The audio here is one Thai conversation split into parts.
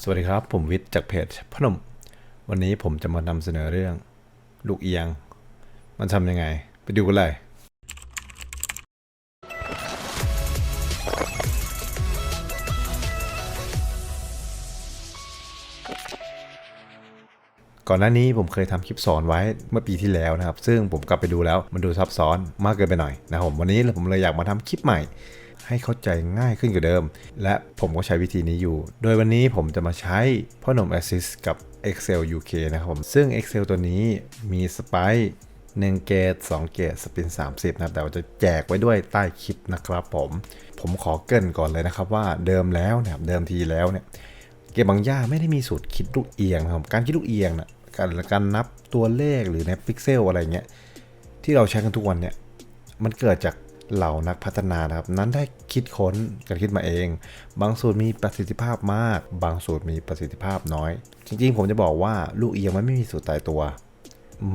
สวัสดีครับ ผมวิทย์จากเพจพนม วันนี้ผมจะมานำเสนอเรื่อง ลูกเอียง มันทำยังไง ไปดูกันเลย ก่อนหน้านี้ผมเคยทำคลิปสอนไว้เมื่อปีที่แล้วนะครับ ซึ่งผมกลับไปดูแล้วมันดูซับซ้อนมากเกินไปหน่อยนะครับผมวันนี้ผมเลยอยากมาทำคลิปใหม่ ให้เข้าใจง่ายขึ้นกว่าเดิม และผมก็ใช้วิธีนี้อยู่ โดยวันนี้ผมจะมาใช้พ่อหนุ่ม Assist กับ Excel UK นะครับผม ซึ่ง Excel ตัวนี้มีสไป1เกต2เกตสปิน 30 นะแต่ว่าจะแจกไว้ด้วยใต้คลิปนะครับผม ผมขอเกินก่อนเลยนะครับว่าเดิมแล้วเนี่ยเดิมทีแล้วเนี่ยเกมบางย่าไม่ได้มีสูตรคิดลูกเอียงนะครับการคิดลูกเอียงนะการการนับตัวเลขหรือในพิกเซลอะไรเงี้ยที่เราใช้กันทุกวันเนี่ยมันเกิดจาก เหล่านักพัฒนานะครับ นั้นได้คิดค้นกันคิดมาเอง บางสูตรมีประสิทธิภาพมาก บางสูตรมีประสิทธิภาพน้อย จริงๆ ผมจะบอกว่าลูกเอียงมันไม่มีสูตรตายตัว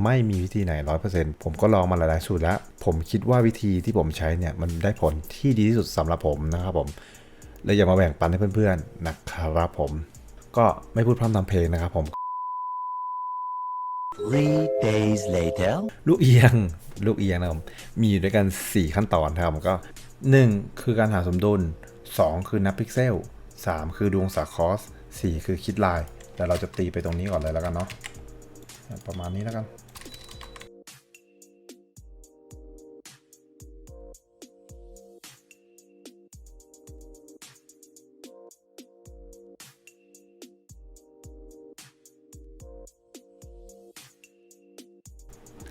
ไม่มีวิธีไหนร้อยเปอร์เซ็นต์ผมก็ลองมาหลายๆสูตรแล้ว ผมคิดว่าวิธีที่ผมใช้เนี่ยมันได้ผลที่ดีที่สุดสำหรับผมนะครับผมเลยอย่ามาแบ่งปันให้เพื่อนๆนะครับผม ก็ไม่พูดพร่ำทำเพลงนะครับผม Three days later. ลูกเอียง ลูกเอียงนะครับ มีอยู่ด้วยกัน 4 ขั้นตอนนะครับก็ 1 คือการหาสมดุล 2 คือนับพิกเซล 3 คือดวงสาคอส 4 คือคิดลาย แต่เราจะตีไปตรงนี้ก่อนเลยแล้วกันเนาะประมาณนี้แล้วกัน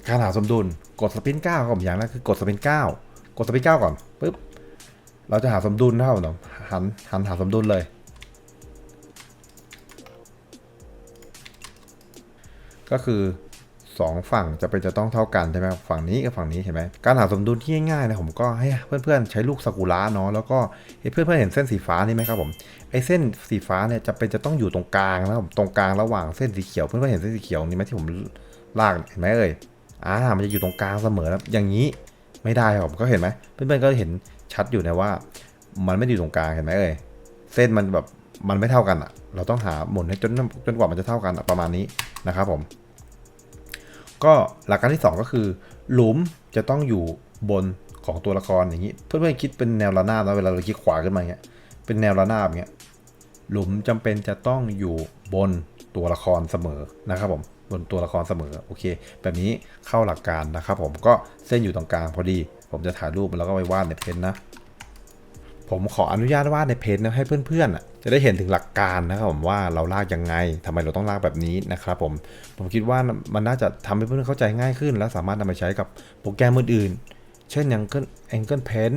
การหาสมดุลกดสปิน9ครับผมอย่างแรกคือกดสปิน9กดสปิน9ก่อนปุ๊บเราจะหาสมดุลเท่าเนาะหันหันหาสมดุลเลย ก็คือสองฝั่งจะเป็นจะต้องเท่ากันใช่ไหมฝั่งนี้กับฝั่งนี้เห็นไหมการหาสมดุลที่ง่ายๆนะผมก็ให้เพื่อนๆใช้ลูกซากุระเนาะแล้วก็เพื่อนๆเห็นเส้นสีฟ้านี่ไหมครับผมไอ้เส้นสีฟ้าเนี่ยจะเป็นจะต้องอยู่ตรงกลางนะครับผมตรงกลางระหว่างเส้นสีเขียวเพื่อนๆเห็นเส้นสีเขียวนี่ไหมที่ผมลากเห็นไหมเอ่ย อ่ามันจะอยู่ตรงกลางเสมอนะอย่างนี้ไม่ได้ครับก็เห็นไหมเพื่อนๆก็เห็นชัดอยู่นะว่า มันไม่อยู่ตรงกลางเห็นไหมเอ่ยเส้นมันแบบมันไม่เท่ากันอะ เราต้องหาหมุนให้จนจนกว่ามันจะเท่ากันประมาณนี้นะครับผม ก็หลักการที่ 2 ก็คือ หลุมจะต้องอยู่บนของตัวละครอย่างนี้ เพื่อนๆคิดเป็นแนวระนาบนะเวลาเราคลิกขวาขึ้นมาอย่างเงี้ยเป็นแนวระนาบอย่างเงี้ยหลุมจำเป็นจะต้องอยู่บนตัวละครเสมอนะครับผม บนตัวละครเสมอโอเค แบบนี้เข้าหลักการนะครับผมก็เส้นอยู่ตรงกลางพอดี ผมจะถ่ายรูปแล้วก็ไปวาดในเพนนะ ผมขออนุญาตวาดในเพนนะให้เพื่อนๆจะได้เห็นถึงหลักการนะครับผมว่าเราลากยังไงทำไมเราต้องลากแบบนี้นะครับผมผมคิดว่ามันน่าจะทำให้เพื่อนๆเข้าใจง่ายขึ้น และสามารถนำไปใช้กับโปรแกรมอื่นๆเช่นอย่าง Angle Pen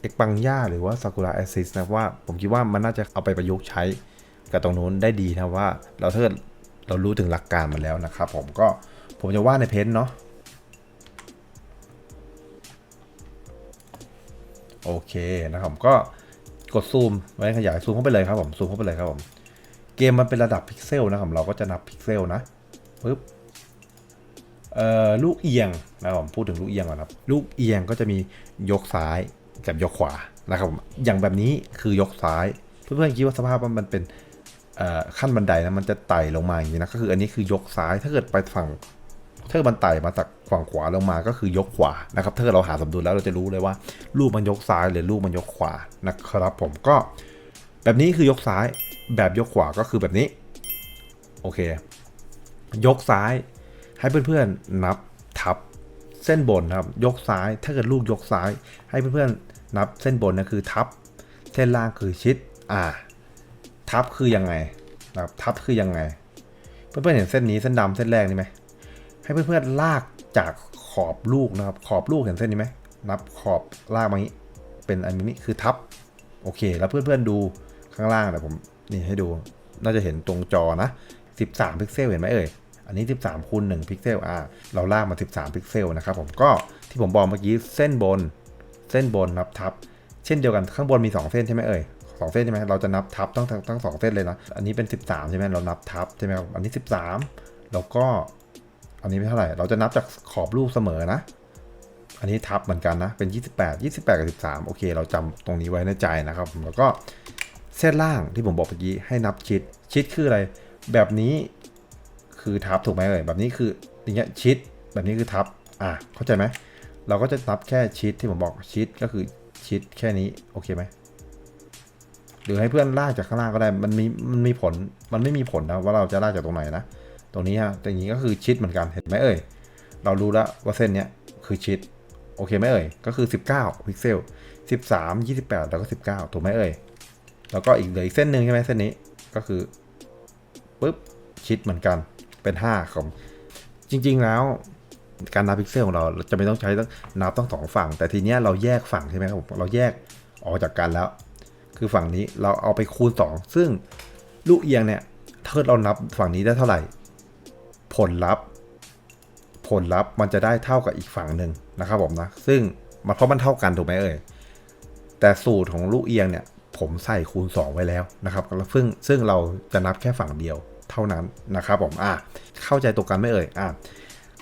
เอกปังย่าหรือว่า Sakura Assist นะว่าผมคิดว่ามันน่าจะเอาไปประยุกต์ใช้กับตรงนู้นได้ดีนะว่าเราถ้าเกิด เรารู้ถึงหลักการมันแล้วนะครับ ผมก็ผมจะวาดในเพนเนาะโอเคนะครับผมก็กดซูมไว้ขยายซูมเข้าไปเลยครับผมซูมเข้าไปเลยครับผมเกมมันเป็นระดับพิกเซลนะครับเราก็จะนับพิกเซลนะปึ๊บเอ่อลูกเอียงนะครับผมพูดถึงลูกเอียงก่อนครับ ลูกเอียงก็จะมียกซ้ายกับยกขวานะครับผมอย่างแบบนี้คือยกซ้าย เพื่อนๆคิดว่าสภาพมันเป็น ขั้นบันไดนะมันจะไต่ลงมาอย่างนี้นะก็คืออันนี้คือยกซ้ายถ้าเกิดไปฝั่งถ้าเกิดมันไต่มาจากฝั่งขวาลงมาก็คือยกขวานะครับถ้าเกิดเราหาสมดุลแล้วเราจะรู้เลยว่าลูกมันยกซ้ายหรือลูกมันยกขวานะครับ ผมก็ แบบนี้คือยกซ้ายแบบยกขวาก็คือแบบนี้โอเค ยกซ้ายให้เพื่อนๆนับทับเส้นบนนะครับ ยกซ้ายถ้าเกิดลูกยกซ้าย ให้เพื่อนๆนับเส้นบนนะคือทับ เส้นล่างคือชิดอ่า ทับคือยังไงนะครับทับคือยังไง เพื่อนๆเห็นเส้นนี้เส้นดำเส้นแรกนี่ไหมให้เพื่อนๆลากจากขอบลูกนะครับ ขอบลูกเห็นเส้นนี้ไหมนับขอบลากมานี้เป็นอันนี้คือทับโอเค แล้วเพื่อนๆดูข้างล่างเดี๋ยวผมนี่ให้ดูน่าจะเห็นตรงจอนะ 13 พิกเซลเห็นไหมเอ่ยอันนี้ 13คูณ1พิกเซลอ่าเราลากมา 13 พิกเซลนะครับผมก็ที่ผมบอกเมื่อกี้เส้นบนเส้นบนนับทับ เช่นเดียวกันข้างบนมี 2 เส้นใช่ไหมเอ่ย สองเส้นใช่ไหมเราจะนับทับทั้งทั้งทั้งสองเส้นเลยนะ อันนี้เป็น 13 ใช่ไหมเรานับทับใช่ไหมครับ อันนี้ 13 แล้วก็ อันนี้ไม่เท่าไหร่ เราจะนับจากขอบลูกเสมอนะ อันนี้ทับเหมือนกันนะ เป็น 28 28 กับ 13 โอเค เราจำตรงนี้ไว้ในใจนะครับ แล้วก็เส้นล่างที่ผมบอกเมื่อกี้ให้นับชิด ชิดคืออะไร แบบนี้คือทับถูกไหมเอ่ยแบบนี้คืออย่างเงี้ยชิด แบบนี้คือทับ อะ เข้าใจไหม เราก็จะนับแค่ชิดที่ผมบอกชิดก็คือชิดแค่นี้ โอเคไหม หรือให้เพื่อนลากจากข้างล่างก็ได้ มันมีมันมีผล มันไม่มีผลนะว่าเราจะลากจากตรงไหนนะ ตรงนี้ฮะแต่อย่างนี้ก็คือชิดเหมือนกันเห็นไหมเอ่ย เรารู้แล้วว่าเส้นเนี้ยคือชิด โอเคไหมเอ่ย ก็คือ 19 พิกเซล 13 28 แล้วก็ 19 ถูกไหมเอ่ย แล้วก็อีกเหลืออีกเส้นหนึ่งใช่ไหมเส้นนี้ ก็คือปุ๊บชิดเหมือนกัน เป็น 5 ของ จริง ๆ แล้วการนับพิกเซลของเราจะไม่ต้องใช้ต้องนับต้องสองฝั่ง แต่ทีเนี้ยเราแยกฝั่งใช่ไหมครับผม เราแยกออกจากกันแล้ว คือฝั่งนี้เราเอาไปคูณ 2 ซึ่งลูกเอียงเนี่ยถ้าเรานับฝั่งนี้ได้เท่าไหร่ ผลลัพธ์ ผลลัพธ์มันจะได้เท่ากับอีกฝั่งหนึ่งนะครับผมนะ ซึ่งมันเพราะมันเท่ากันถูกไหมเอ่ยแต่สูตรของลูกเอียงเนี่ย ผมใส่คูณ 2 ไว้แล้วนะครับซึ่งซึ่งเราจะนับแค่ฝั่งเดียวเท่านั้นนะครับผมอะเข้าใจตรงกันไหม่เอ่ยอะ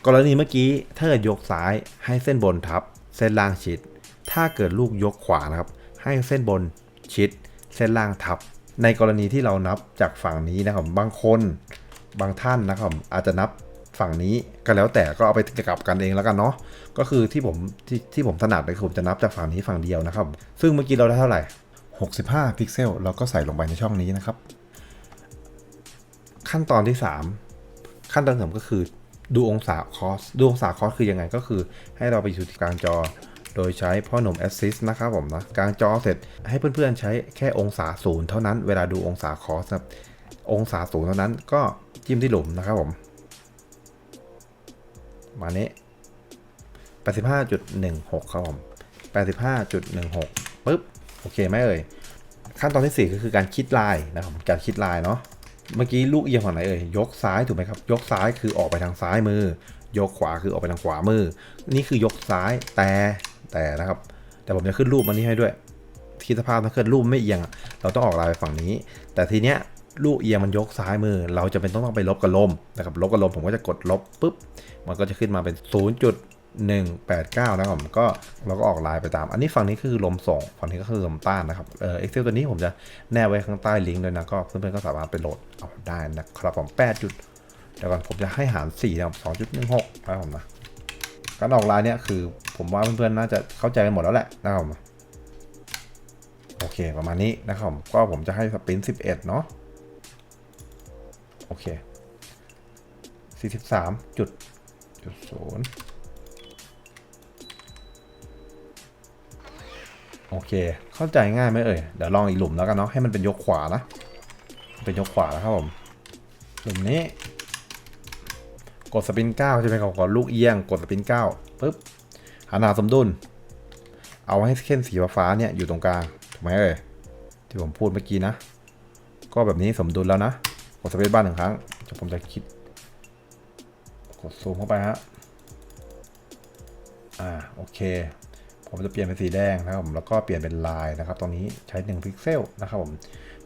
กรณีเมื่อกี้ถ้าเกิดยกซ้ายให้เส้นบนทับ เส้นล่างชิด ถ้าเกิดลูกยกขวานะครับ ให้เส้นบน ชิดเส้นล่างทับ ในกรณีที่เรานับจากฝั่งนี้นะครับบางคนบางท่านนะครับอาจจะนับฝั่งนี้ก็แล้วแต่ก็เอาไปกลับกันเองแล้วกันเนาะก็คือที่ผมที่ที่ผมถนัดเลยคือผมจะนับจากฝั่งนี้ฝั่งเดียวนะครับ ซึ่งเมื่อกี้เราได้เท่าไหร่ 65 พิกเซลเราก็ใส่ลงไปในช่องนี้นะครับ ขั้นตอนที่ 3 ขั้นตอนที่สามก็คือดูองศาคอสดูองศาคอสคือยังไงก็คือให้เราไปอยู่ที่กลางจอ โดยใช้พ่อหนุ่ม Assist นะครับผมนะกลางจอเสร็จให้เพื่อนๆใช้แค่องศาศูนย์เท่านั้นเวลาดูองศาคอสครับองศาศูนย์เท่านั้นก็จิ้มที่หลุมนะครับผมมานี้ 85.16 ครับผม 85.16ปึ๊บ โอเคไหมเอ่ย ขั้นตอนที่ 4 ก็คือการคิดลายนะครับ การคิดลายเนาะ เมื่อกี้ลูกเอียงฝั่งไหนเอ่ย ยกซ้ายถูกไหมครับ ยกซ้ายคือออกไปทางซ้ายมือ ยกขวาคือออกไปทางขวามือ นี่คือยกซ้ายแต่ แต่นะครับ แต่ผมจะขึ้นรูปมันนี้ให้ด้วยคิดสภาพถ้าเกิดรูปไม่เอียง เราต้องออกลายไปฝั่งนี้ แต่ทีเนี้ยลูกเอียงมันยกซ้ายมือ เราจะเป็นต้องต้องไปลบกับลมนะครับลบกับลมผมก็จะกดลบปุ๊บ มันก็จะขึ้นมาเป็น 0.189 นะครับผมก็เราก็ออกลายไปตาม อันนี้ฝั่งนี้คือลมส่งฝั่งนี้ก็คือลมต้านนะครับเออ Excel ตัวนี้ผมจะแนบไว้ข้างใต้ลิงก์เลยนะก็เพื่อนๆก็สามารถไปโหลดเอาได้นะครับผม8จุดเดี๋ยวก่อนผมจะให้หาร4นะครับ2.16นะครับผมนะการออกลายเนี่ยคือ ผมว่าเพื่อนๆน่าจะเข้าใจกันหมดแล้วแหละนะครับผมโอเคประมาณนี้นะครับผมก็ผมจะให้สปรินต์11 เนาะโอเค 43จุดจุดศูนย์โอเค เข้าใจง่ายไหมเอ่ย เดี๋ยวลองอีกหลุมแล้วกันเนาะ ให้มันเป็นยกขวานะ เป็นยกขวาแล้วครับผม หลุมนี้ กดสปิน9ใช่ไหมครับกดลูกเอียง กดสปิน9ปึ๊บ หาหนาสมดุล เอาให้เส้นสีฟ้าเนี่ยอยู่ตรงกลางถูกไหมเอ่ยที่ผมพูดเมื่อกี้นะ ก็แบบนี้สมดุลแล้วนะกดสเปซบ้านหนึ่งครั้งเดี๋ยวผมจะคิด กดซูมเข้าไปฮะอ่าโอเค ผมจะเปลี่ยนเป็นสีแดงนะครับผมแล้วก็เปลี่ยนเป็นลายนะครับ ตรงนี้ใช้1พิกเซลนะครับผม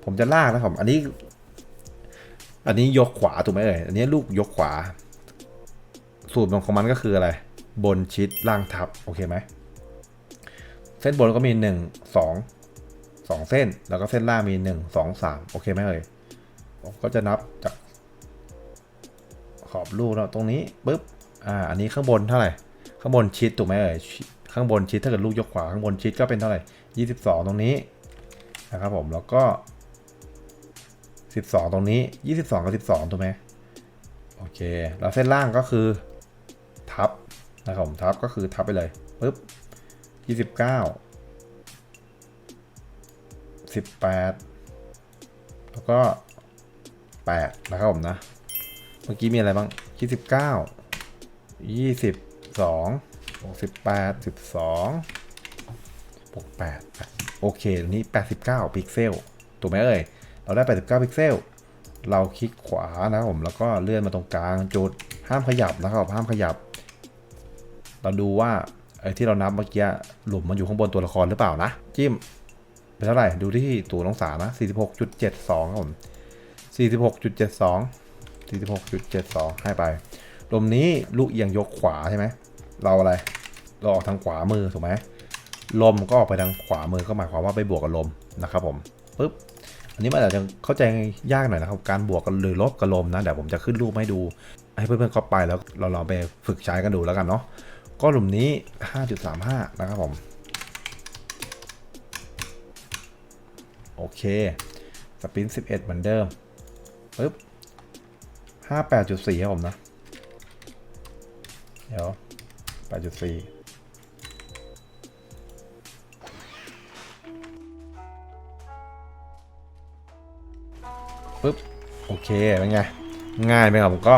ผมจะลากนะครับอันนี้อันนี้ยกขวาถูกไหมเอ่ย อันนี้ลูกยกขวา สูตรของมันก็คืออะไร บนชิดล่างทับ โอเคไหม เส้นบนก็มี 1 2 2 เส้น แล้วก็เส้นล่างมี 1 2 3 โอเคไหมเอ่ยผมก็จะนับจากขอบรูแล้วตรงนี้ปุ๊บ อ่า อันนี้ข้างบนเท่าไหร่ ข้างบนชิดถูกไหมเอ่ย ข้างบนชิดถ้าเกิดลูกยกขวาข้างบนชิดก็เป็นเท่าไหร่ 22 ตรงนี้นะครับผม แล้วก็ 12 ตรงนี้ 22 กับ 12 ถูกไหมโอเค แล้วเส้นล่างก็คือ ทับ นะครับผมทับก็คือทับไปเลยปุ๊บ29 18แล้วก็8นะครับผมนะ เมื่อกี้มีอะไรบ้างยี่สิบเก้ายี่สิบสองสิบแปดสิบสองบวกแปดโอเคอันนี้แปดสิบเก้าพิกเซลถูกไหมเอ่ยเราได้แปดสิบเก้าพิกเซลเราคลิกขวานะครับผมแล้วก็เลื่อนมาตรงกลางจุดห้ามขยับนะครับห้ามขยับ เราดูว่าไอ้ที่เรานับเมื่อกี้หลุมมันอยู่ข้างบนตัวละครหรือเปล่านะ จิ้มเป็นเท่าไหร่ ดูที่ตัวองศานะ46.72ครับผม46.72 46.72 ให้ไปลมนี้ลูกเอียงยกขวาใช่ไหม เราอะไร เราออกทางขวามือถูกไหม ลมก็ออกไปทางขวามือก็หมายความว่าไปบวกกับลมนะครับผมปึ๊บ อันนี้มันอาจจะเข้าใจยากหน่อยนะครับ การบวกกันหรือลบกับลมนะเดี๋ยวผมจะขึ้นรูปให้ดู ให้เพื่อนๆเข้าไปแล้วเราลองไปฝึกใช้กันดูแล้วกันเนาะ ก็หลุมนี้ 5.35 นะครับผม โอเค สปิน 11 เหมือนเดิมปึ๊บ58.4 ครับผมนะ เดี๋ยว 8.4ปึ๊บ โอเค เป็นไง ง่ายไหมครับผมก็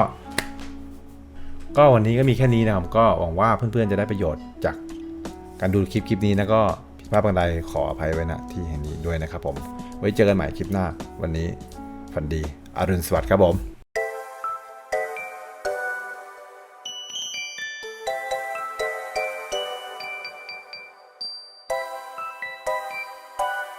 ก็วันนี้ก็มีแค่นี้นะครับ ก็หวังว่าเพื่อนๆจะได้ประโยชน์จากการดูคลิปคลิปนี้นะก็ผิดพลาดบางใดขออภัยไว้นะที่แห่งนี้ด้วยนะครับผม ไว้เจอกันใหม่คลิปหน้า วันนี้ฝันดีอรุณสวัสดิ์ครับผม